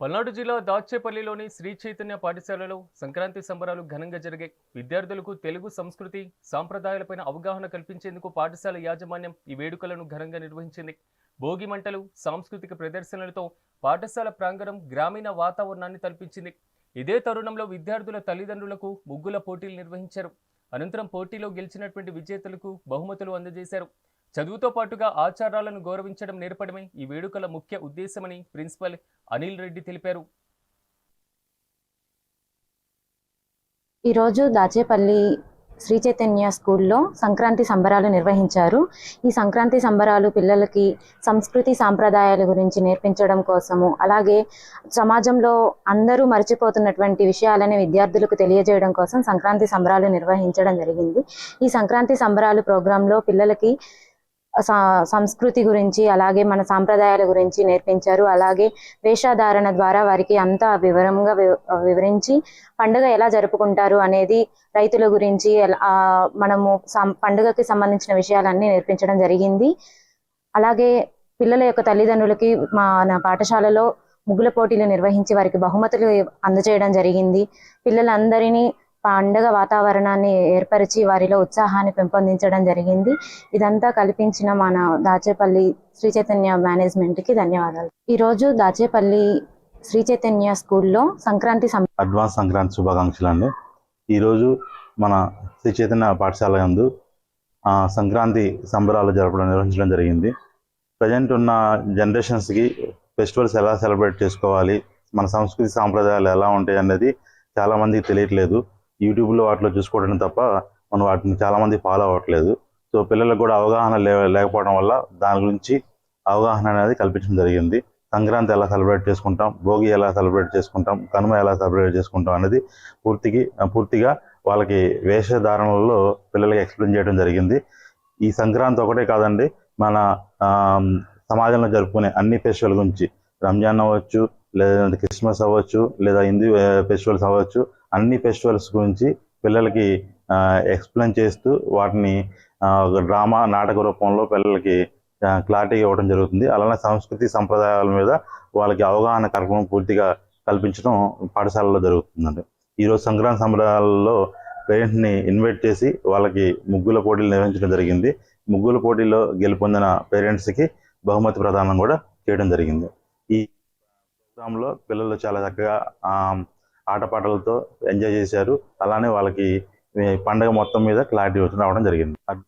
పల్నాడు జిల్లా దాచేపల్లిలోని శ్రీ చైతన్య పాఠశాలలో సంక్రాంతి సంబరాలు ఘనంగా జరిగాయి. విద్యార్థులకు తెలుగు సంస్కృతి సాంప్రదాయాలపైన అవగాహన కల్పించేందుకు పాఠశాల యాజమాన్యం ఈ వేడుకలను ఘనంగా నిర్వహించింది. భోగి మంటలు సాంస్కృతిక ప్రదర్శనలతో పాఠశాల ప్రాంగణం గ్రామీణ వాతావరణాన్ని తలపించింది. ఇదే తరుణంలో విద్యార్థుల తల్లిదండ్రులకు ముగ్గుల పోటీలు నిర్వహించారు. అనంతరం పోటీలో గెలిచినటువంటి విజేతలకు బహుమతులు అందజేశారు. చదువుతో పాటుగా ఆచారాలను గౌరవించడం నేర్పడమే ఈ వేడుకల ముఖ్య ఉద్దేశమని ప్రిన్సిపల్ అనిల్ రెడ్డి తెలిపారు. ఈరోజు దాచేపల్లి శ్రీ చైతన్య స్కూల్లో సంక్రాంతి సంబరాలు నిర్వహించారు. ఈ సంక్రాంతి సంబరాలు పిల్లలకి సంస్కృతి సాంప్రదాయాల గురించి నేర్పించడం కోసము అలాగే సమాజంలో అందరూ మర్చిపోతున్నటువంటి విషయాలని విద్యార్థులకు తెలియజేయడం కోసం సంక్రాంతి సంబరాలు నిర్వహించడం జరిగింది. ఈ సంక్రాంతి సంబరాలు ప్రోగ్రాంలో పిల్లలకి సంస్కృతి గురించి అలాగే మన సాంప్రదాయాల గురించి నేర్పించారు. అలాగే వేషధారణ ద్వారా వారికి అంతా వివరంగా వి- వివరించి పండుగ ఎలా జరుపుకుంటారు అనేది రైతుల గురించి ఎలా- మనము సం- పండుగకి సంబంధించిన విషయాలన్నీ నేర్పించడం జరిగింది. అలాగే పిల్లల యొక్క తల్లిదండ్రులకి మన పాఠశాలలో ముగ్గుల పోటీలు నిర్వహించి వారికి బహుమతులు అందజేయడం జరిగింది. పిల్లలందరినీ పండుగ వాతావరణాన్ని ఏర్పరిచి వారిలో ఉత్సాహాన్ని పెంపొందించడం జరిగింది. ఇదంతా కల్పించిన మన దాచేపల్లి శ్రీ చైతన్య మేనేజ్మెంట్కి ధన్యవాదాలు. ఈరోజు దాచేపల్లి శ్రీ చైతన్య స్కూల్లో సంక్రాంతి సం అడ్వాన్స్ సంక్రాంతి శుభాకాంక్షలు అండి ఈరోజు మన శ్రీ చైతన్య పాఠశాల యందు సంక్రాంతి సంబరాలు జరపడం నిర్వహించడం జరిగింది. ప్రజెంట్ ఉన్న జనరేషన్స్కి ఫెస్టివల్స్ ఎలా సెలబ్రేట్ చేసుకోవాలి మన సంస్కృతి సాంప్రదాయాలు ఎలా ఉంటాయి అనేది చాలా మందికి తెలియట్లేదు. యూట్యూబ్లో వాటిలో చూసుకోవడం తప్ప మనం వాటిని చాలామంది ఫాలో అవ్వట్లేదు. సో పిల్లలకు కూడా అవగాహన లే లేకపోవడం వల్ల దాని గురించి అవగాహన అనేది కల్పించడం జరిగింది. సంక్రాంతి ఎలా సెలబ్రేట్ చేసుకుంటాం? భోగి ఎలా సెలబ్రేట్ చేసుకుంటాం? కనుమ ఎలా సెలబ్రేట్ చేసుకుంటాం? అనేది పూర్తికి పూర్తిగా వాళ్ళకి వేషధారణలో పిల్లలకి ఎక్స్ప్లెయిన్ చేయడం జరిగింది. ఈ సంక్రాంతి ఒకటే కాదండి మన సమాజంలో జరుపుకునే అన్ని ఫెస్టివల్ గురించి. రంజాన్ అవ్వచ్చు లేదా క్రిస్మస్ అవ్వచ్చు లేదా హిందూ ఫెస్టివల్స్ అవ్వచ్చు అన్ని ఫెస్టివల్స్ గురించి పిల్లలకి ఎక్స్ప్లెయిన్ చేస్తూ వాటిని ఒక డ్రామా నాటక రూపంలో పిల్లలకి క్లారిటీ ఇవ్వడం జరుగుతుంది. అలానే సంస్కృతి సంప్రదాయాల మీద వాళ్ళకి అవగాహన కార్యక్రమం పూర్తిగా కల్పించడం పాఠశాలలో జరుగుతుందండి. ఈరోజు సంక్రాంతి సంబరాలలో పేరెంట్ని ఇన్వైట్ చేసి వాళ్ళకి ముగ్గుల పోటీలు నిర్వహించడం జరిగింది. ముగ్గుల పోటీలో గెలుపొందిన పేరెంట్స్కి బహుమతి ప్రదానం కూడా చేయడం జరిగింది. ఈ ప్రోగ్రాంలో పిల్లలు చాలా చక్కగా ఆటపాటలతో ఎంజాయ్ చేశారు. అలానే వాళ్ళకి పండగ మొత్తం మీద క్లారిటీ వచ్చి రావడం జరిగింది.